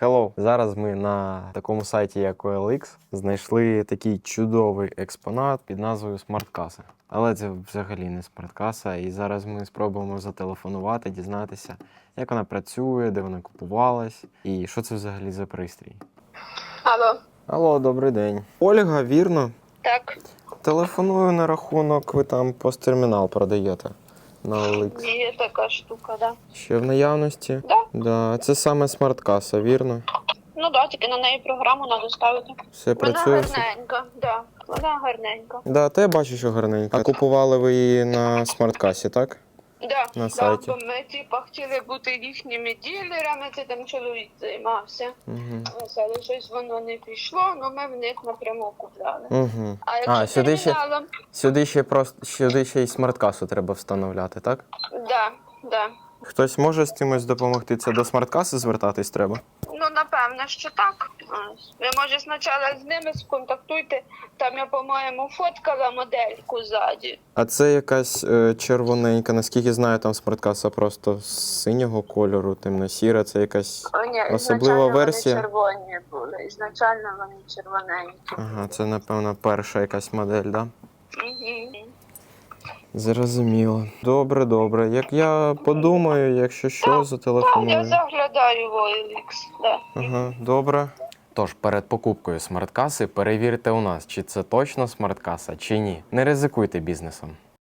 Hello! Зараз ми на такому сайті, як OLX, знайшли такий чудовий експонат під назвою смарт-каса. Але це взагалі не смарт-каса, і зараз ми спробуємо зателефонувати, дізнатися, як вона працює, де вона купувалась, і що це взагалі за пристрій. Алло, Алло, добрий день. Ольга, вірно? так, Телефоную на рахунок, ви там посттермінал продаєте на OLX. є така штука, да. Ще в наявності? Да. Да. Це саме смарт-каса, вірно? Ну да, тільки на неї програму треба ставити. Все Вона працює. все? гарненька, да. Вона гарненька. Да, та я бачу, що гарненько. А купували ви її на смарт-касі, так? Да, На да, сайті. бо ми типа хотіли бути їхніми ділерами, це там чоловік займався. Угу. Ось, Але щось воно не пішло, ну ми в них напряму купляли. Угу. А якщо А, сюди ще, терміналом, сюди ще просто сюди ще й смарт-касу треба встановляти, так? да, да. Хтось може з чимось допомогти? Це до смарт-каси звертатись треба? Ну, напевно, що так. Ви може спочатку з ними сконтактуйте. Там я, по-моєму, фоткала модельку ззаді. А це якась е, червоненька, наскільки знаю, там смарт-каса просто синього кольору, темно-сіра, це якась. О, ні, Особлива версія? Вони червоні були. Ізначально вони червоненькі. Ага, це, напевно, перша якась модель, да? Угу. Зрозуміло. Добре, добре. Як я подумаю, якщо що, Так, Я заглядаю в OLX, да. Ага, добре. Тож перед покупкою смарт-каси перевірте у нас, чи це точно смарт-каса, чи ні. Не ризикуйте бізнесом.